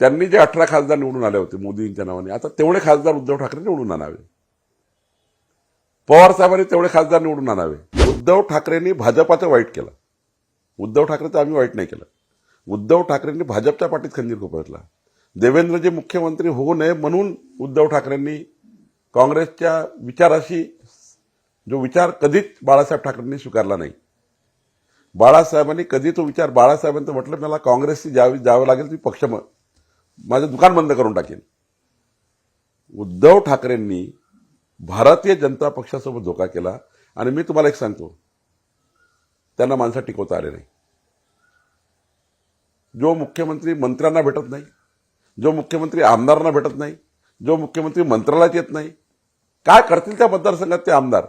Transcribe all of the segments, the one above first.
त्यांनी जे अठरा खासदार निवडून आले होते मोदींच्या नावाने. आता तेवढे खासदार उद्धव ठाकरे निवडून आणावे. पवार साहेबांनी तेवढे खासदार निवडून आणावे. उद्धव ठाकरेंनी भाजपाचं वाईट केलं. उद्धव ठाकरेचं आम्ही वाईट नाही केलं. उद्धव ठाकरेंनी भाजपच्या पाठीत खंजीर खुपसला देवेंद्रजी मुख्यमंत्री होऊ नये म्हणून उद्धव ठाकरेंनी काँग्रेसच्या विचाराशी जो विचार कधीच बाळासाहेब ठाकरेंनी स्वीकारला नाही. बाळासाहेबांनी कधी तो विचार बाळासाहेबांचं म्हटलं मला काँग्रेसची जावी जावं लागेल ती पक्ष माझं दुकान बंद करून टाकेन. उद्धव ठाकरेंनी भारतीय जनता पक्षासोबत धोका केला आणि मी तुम्हाला एक सांगतो. त्यांना माणसं टिकवता आले नाही. जो मुख्यमंत्री मंत्र्यांना भेटत नाही जो मुख्यमंत्री आमदारांना भेटत नाही जो मुख्यमंत्री मंत्रालयात येत नाही काय करतील त्या मतदारसंघात ते आमदार?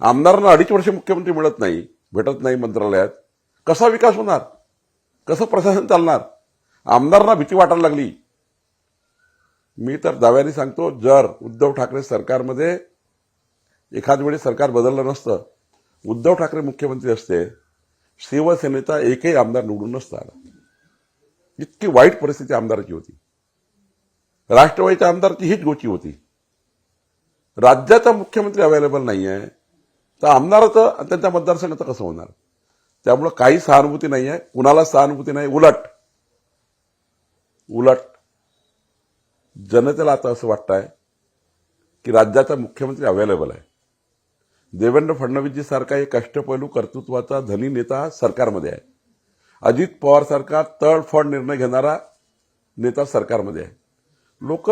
आमदारांना अडीच वर्ष मुख्यमंत्री मिळत नाही भेटत नाही मंत्रालयात. कसा विकास होणार? कसं प्रशासन चालणार? आमदारांना भीती वाटायला लागली. मी तर दाव्याने सांगतो जर उद्धव ठाकरे सरकारमध्ये एखाद वेळी सरकार बदललं नसतं उद्धव ठाकरे मुख्यमंत्री असते शिवसेनेचा एकही आमदार निवडून नसता आला इतकी वाईट परिस्थिती आमदाराची होती. राष्ट्रवादीच्या आमदारची हीच गोची होती. राज्याचा मुख्यमंत्री अवेलेबल नाही आहे तर आमदाराचं आणि त्यांच्या मतदारसंघाचं कसं होणार? त्यामुळं काही सहानुभूती नाही आहे कुणाला सहानुभूती नाही उलट. उलट जनतेला आता असं वाटतं आहे की राज्याचा मुख्यमंत्री अवेलेबल आहे. देवेंद्र फडणवीसजी सारखा एक कष्टपैलू कर्तृत्वाचा धनी नेता सरकारमध्ये आहे. अजित पवार सारखा निर्णय घेणारा नेता सरकारमध्ये आहे. लोक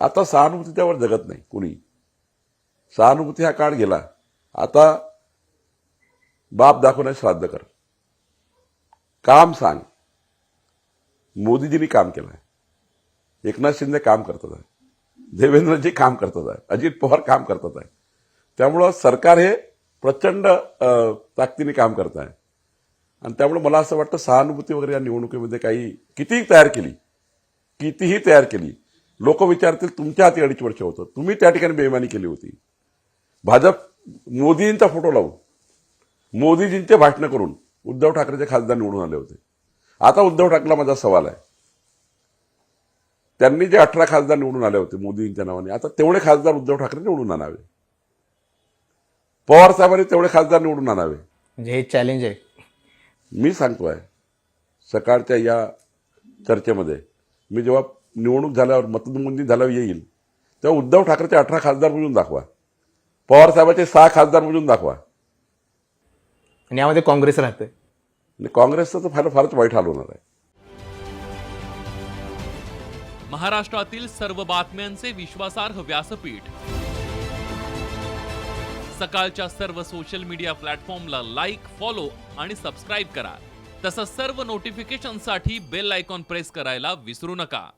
आता सहानुभूतीच्यावर जगत नाही कुणी. सहानुभूती हा काळ गेला. आता बाप दाखवण्यास श्राद्ध कर. काम सांग. मोदीजींनी काम केलं आहे एकनाथ शिंदे काम करतात आहे. देवेंद्रजी काम करतात आहे. अजित पवार काम करतात आहे. त्यामुळं सरकार हे प्रचंड ताकदीने काम करत आहे. आणि त्यामुळे मला असं वाटतं सहानुभूती वगैरे या निवडणुकीमध्ये काही कितीही तयार केली कितीही तयार केली लोक विचारतील तुमच्या हाती अडीच वर्ष होतं. तुम्ही त्या ठिकाणी बेईमानी केली होती. भाजप मोदींचा फोटो लावून मोदीजींचे भाषणं करून उद्धव ठाकरेचे खासदार निवडून आले होते. आता उद्धव ठाकरेला माझा सवाल आहे. त्यांनी जे अठरा खासदार निवडून आले होते मोदींच्या नावाने आता तेवढे खासदार उद्धव ठाकरे निवडून आणावे. पवार साहेबांनी तेवढे खासदार निवडून आणावे. म्हणजे हे चॅलेंज आहे. मी सांगतोय सकाळच्या या चर्चेमध्ये मी जेव्हा निवडणूक झाल्यावर मतमोजणी झाल्यावर येईल तेव्हा उद्धव ठाकरेचे अठरा खासदार मोजून दाखवा. पवार साहेबाचे सहा खासदार मोजून दाखवा. आणि यामध्ये काँग्रेस राहते. आणि काँग्रेसचं तर फार फारच वाईट हाल होणार आहे. महाराष्ट्रातील सर्व बातम्यांचे विश्वासार्ह व्यासपीठ. सकाळच्या सर्व सोशल मीडिया प्लॅटफॉर्मला लाईक फॉलो आणि सबस्क्राईब करा. तसंच सर्व नोटिफिकेशनसाठी बेल आयकॉन प्रेस करायला विसरू नका.